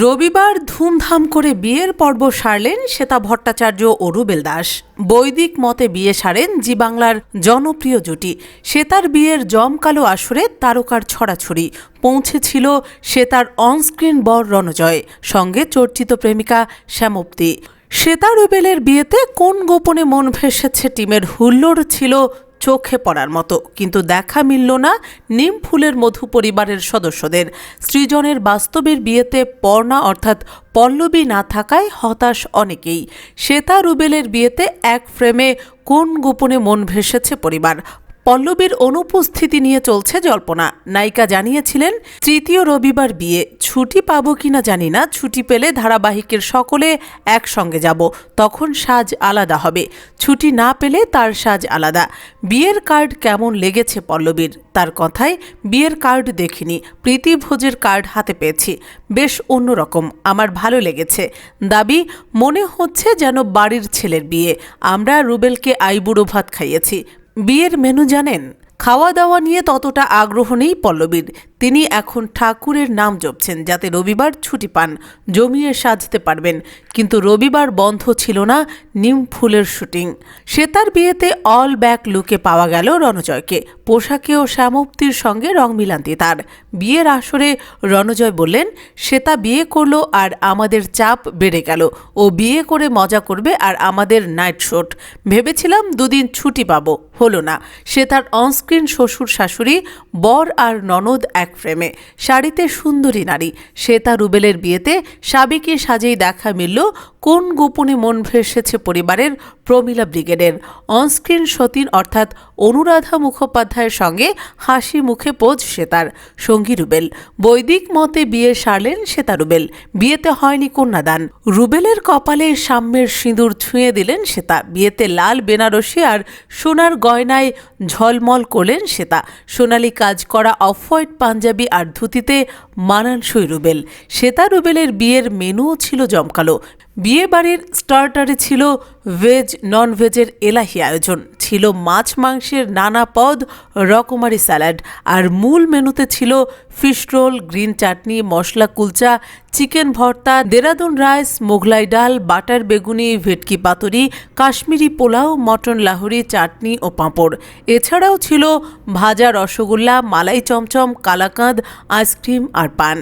রবিবার ধুমধাম করে বিয়ের পর্ব সারলেন শ্বেতা ভট্টাচার্য ও রুবেল দাস। বৈদিক মতে বিয়ে সারেন জি বাংলার জনপ্রিয় জুটি। শ্বেতার বিয়ের জমকালো আসরে তারকার ছড়াছড়ি। পৌঁছেছিল শ্বেতার অনস্ক্রিন বর রণজয়, সঙ্গে চর্চিত প্রেমিকা শ্যামপ্তি শ্বেতা রুবেলের বিয়েতে কোন গোপনে মন ভেসেছে টিমের হুল্লোড় ছিল চোখে পড়ার মতো। কিন্তু দেখা মিলল না নিম ফুলের মধু পরিবারের সদস্যদের। সৃজনের বাস্তবের বিয়েতে পর্ণা অর্থাৎ পল্লবী না থাকায় হতাশ অনেকেই। শ্বেতা রুবেলের বিয়েতে এক ফ্রেমে কোন গোপনে মন ভেসেছে পরিবার? পল্লবীর অনুপস্থিতি নিয়ে চলছে জল্পনা। নায়িকা জানিয়েছিলেন, তৃতীয় রবিবার বিয়ে, ছুটি পাবো কিনা জানি না, ছুটি পেলে ধারাবাহিকের সকলে একসঙ্গে যাব, তখন সাজ আলাদা হবে। ছুটি না পেলে তার সাজ আলাদা। বিয়ের কার্ড কেমন লেগেছে পল্লবীর? তার কথায়, বিয়ের কার্ড দেখিনি, প্রীতি ভোজের কার্ড হাতে পেয়েছি, বেশ অন্যরকম, আমার ভালো লেগেছে। দাবি, মনে হচ্ছে যেন বাড়ির ছেলের বিয়ে, আমরা রুবেলকে আইবুড়ো ভাত খাইয়েছি বিয়ের মেনু জানেন? খাওয়া দাওয়া নিয়ে ততটা আগ্রহ নেই পল্লবীর। তিনি এখন ঠাকুরের নাম জপছেন যাতে রবিবার ছুটি পান, জমিয়ে সাজতে পারবেন। কিন্তু রবিবার বন্ধ ছিল না, নিম ফুলের শুটিং। শ্বেতার বিয়েতে অল ব্যাক লুকে পাওয়া গেল রণজয়কে। পোশাকে ও শ্যামপ্তির সঙ্গে রং মিলান্তি তার। বিয়ের আসরে রণজয় বললেন, শ্বেতা বিয়ে করল আর আমাদের চাপ বেড়ে গেল। ও বিয়ে করে মজা করবে আর আমাদের নাইট শুট ভেবেছিলাম দুদিন ছুটি পাবো। হলো না। সে তার অনস্ক্রিন শ্বশুর শাশুড়ি বর আর ননদ এক ফ্রেমে শাড়িতে সুন্দরী নারী। শ্বেতা রুবেলের বিয়েতে সাবেকি সাজেই দেখা মিলল কোন গোপনে মন ভেসেছে পরিবারের প্রমিলা ব্রিগেডের। অনস্ক্রিন সতীন অর্থাৎ অনুরাধা মুখোপাধ্যায়ের সঙ্গে হাসি মুখে পোজ শ্বেতার, সঙ্গী রুবেল। বৈদিক মতে বিয়ে সারলেন শ্বেতা রুবেল। বিয়েতে হয়নি কন্যাদান। রুবেলের কপালে সাম্যের সিঁদুর ছুঁয়ে দিলেন শ্বেতা। বিয়েতে লাল বেনারসি আর সোনার গয়নায় ঝলমল করলেন শ্বেতা। সোনালি কাজ করা অফ হোয়াইট পাঞ্জাবি আর ধুতিতে মানানসই রুবেল। শ্বেতা রুবেলের বিয়ের মেনুও ছিল জমকালো। বিয়ে বাড়ির স্টার্টারে ছিল ভেজ নন ভেজের এলাহি আয়োজন। ছিল মাছ মাংসের নানা পদ, রকমারি স্যালাড। আর মূল মেনুতে ছিল fish roll, green chutney, masala kulcha, chicken bharta, Dehradun rice, Mughlai ডাল, বাটার বেগুনি, ভেটকি পাতুরি, কাশ্মীরি পোলাও, মটন লাহুরি, চাটনি ও পাঁপড়। এছাড়াও ছিল ভাজা রসগোল্লা, মালাই চমচম, কালাকাঁদ, আইসক্রিম আর পান।